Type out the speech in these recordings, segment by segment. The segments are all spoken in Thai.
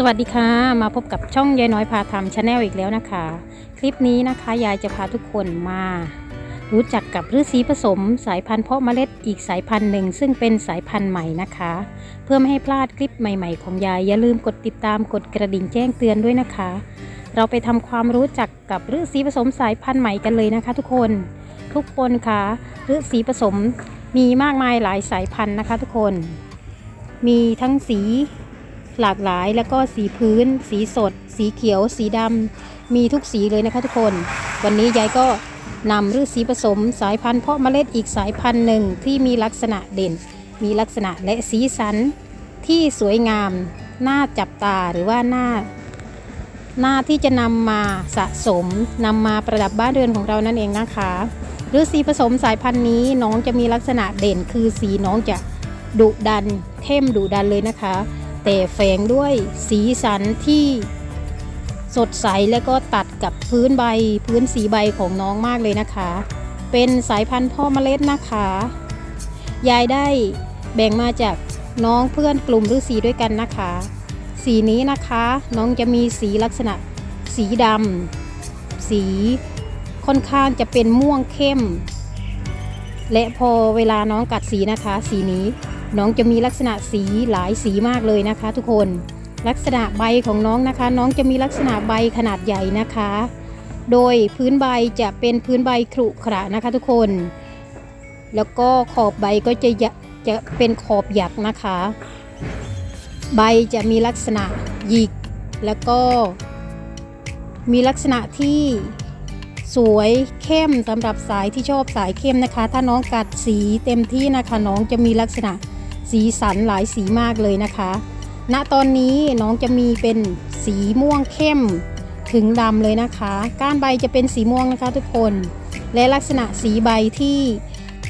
สวัสดีค่ะมาพบกับช่องยายน้อยพาทำชาแนลอีกแล้วนะคะ คลิปนี้นะคะยายจะพาทุกคนมา รู้จักกับฤาษีผสม สายพันธุ์เพาะเมล็ดอีกสายพันธุ์หนึ่ง ซึ่งเป็นสายพันธุ์ใหม่นะคะ เพื่อไม่ให้พลาดคลิปใหม่ๆของยายอย่าลืมกดติดตามกดกระดิ่งแจ้งเตือนด้วยนะคะ เราไปทำความรู้จักกับฤาษีผสมสายพันธุ์ใหม่กันเลยนะคะ ทุกคนทุกคนคะฤาษีผสมมีมากมายหลายสายพันธุ์นะคะ ทุกคน มีทั้งสี หลากหลายแล้วก็สีพื้น สีสด สีเขียว สีดำมีทุกสีเลยนะคะทุกคน วันนี้ยายก็นำฤาษีผสมสายพันธุ์เพาะเมล็ดอีกสายพันธุ์หนึ่งที่มีลักษณะเด่น มีลักษณะและสีสันที่สวยงามน่าจับตาหรือว่าน่าหน้าที่จะนำมาสะสมนำมาประดับบ้านเรือนของเรานั่นเองนะคะฤาษีผสมสายพันธุ์นี้น้องจะมีลักษณะเด่นคือสีน้องจะดุดันเข้มดุดันเลยนะคะ แต่แฝงด้วยสีสันที่สดใสและก็ตัดกับพื้นใบพื้นสีใบของน้องมากเลยนะคะ เป็นสายพันธุ์พ่อเมล็ดนะคะ ยายได้แบ่งมาจากน้องเพื่อนกลุ่มฤาษีด้วยกันนะคะ สีนี้นะคะน้องจะมีสีลักษณะสีดำสีค่อนข้างจะเป็นม่วงเข้ม และพอเวลาน้องกัดสีนะคะ สีนี้ น้องจะมีลักษณะสีหลายสีมากเลยนะคะ ทุกคนลักษณะใบของน้องนะคะ น้องจะมีลักษณะใบขนาดใหญ่นะคะ โดยพื้นใบจะเป็นพื้นใบขรุขระนะคะ ทุกคน แล้วก็ขอบใบก็จะยะจะเป็นขอบหยักนะคะ ใบจะมีลักษณะหยิกแล้วก็ มีลักษณะที่สวยเข้มสำหรับสายที่ชอบสายเข้มนะคะ ถ้าน้องกัดสีเต็มที่นะคะ น้องจะมีลักษณะ สีสันหลายสีมากเลยนะคะ ณตอนนี้น้องจะมีเป็นสีม่วงเข้มถึงดำเลยนะคะ ก้านใบจะเป็นสีม่วงนะคะทุกคน และลักษณะสีใบที่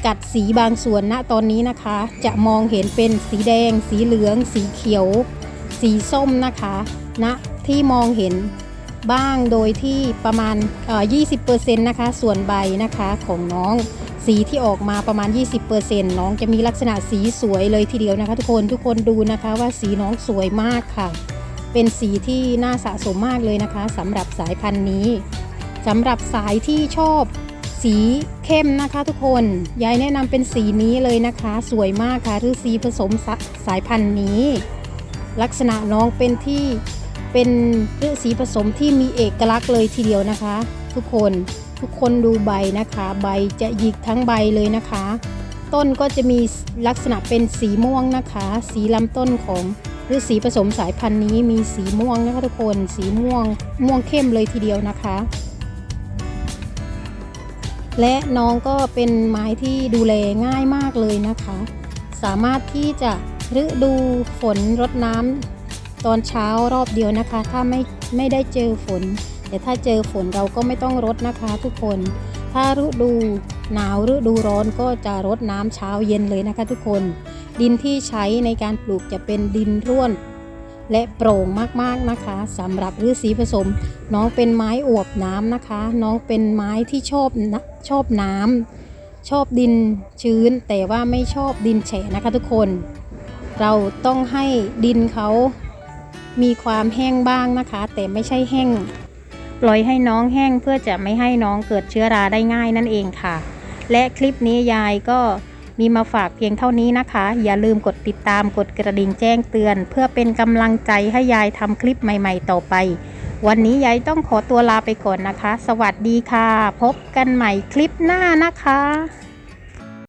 กัดสีบางส่วนณตอนนี้นะคะ จะมองเห็นเป็นสีแดง สีเหลือง สีเขียว สีส้มนะคะณที่มองเห็นบ้างโดยที่ประมาณ 20%นะคะ ส่วนใบนะคะของน้อง สีที่ออกมาประมาณ 20%น้องจะมีลักษณะสีสวยเลยทีเดียวนะคะ ทุกคนทุกคนดูนะคะว่าสีน้องสวยมากค่ะ เป็นสีที่น่าสะสมมากเลยนะคะสำหรับสายพันธุ์นี้สำหรับสายที่ชอบสีเข้มนะคะทุกคนยายแนะนำเป็นสีนี้เลยนะคะ สวยมากค่ะฤาษีผสมสสายพันธุ์นี้ ลักษณะน้องเป็นที่เป็นฤาษีผสมที่มีเอกลักษณ์เลยทีเดียวนะคะ ทุกคน ทุกคนดูใบนะคะ ใบจะหยิกทั้งใบเลยนะคะ ต้นก็จะมีลักษณะเป็นสีม่วงนะคะ สีลำต้นของฤาษีผสมสายพันธุ์นี้มีสีม่วงนะคะทุกคนสีม่วงม่วงเข้มเลยทีเดียวนะคะ และน้องก็เป็นไม้ที่ดูแลง่ายมากเลยนะคะ สามารถที่จะฤดูฝนรดน้ำตอนเช้ารอบเดียวนะคะ ถ้าไม่ไม่ได้เจอฝน แต่ถ้าเจอฝนเราก็ไม่ต้องรดนะคะทุกคน ถ้าฤดูหนาวฤดูร้อนก็จะรดน้ำเช้าเย็นเลยนะคะทุกคน ดินที่ใช้ในการปลูกจะเป็นดินร่วน และโปร่งมากๆนะคะสำหรับฤาษีผสม น้องเป็นไม้อวบน้ำนะคะ น้องเป็นไม้ที่ชอบนะชอบน้ำชอบดินชื้น แต่ว่าไม่ชอบดินแฉะนะคะทุกคน เราต้องให้ดินเขามีความแห้งบ้างนะคะ แต่ไม่ใช่แห้ง ปล่อยให้น้องแห้งเพื่อจะไม่ให้น้องเกิดเชื้อราได้ง่ายนั่นเองค่ะ และคลิปนี้ยายก็มีมาฝากเพียงเท่านี้นะคะ อย่าลืมกดติดตามกดกระดิ่งแจ้งเตือน เพื่อเป็นกำลังใจให้ยายทำคลิปใหม่ ๆ ต่อไป วันนี้ยายต้องขอตัวลาไปก่อนนะคะ สวัสดีค่ะ พบกันใหม่คลิปหน้านะคะ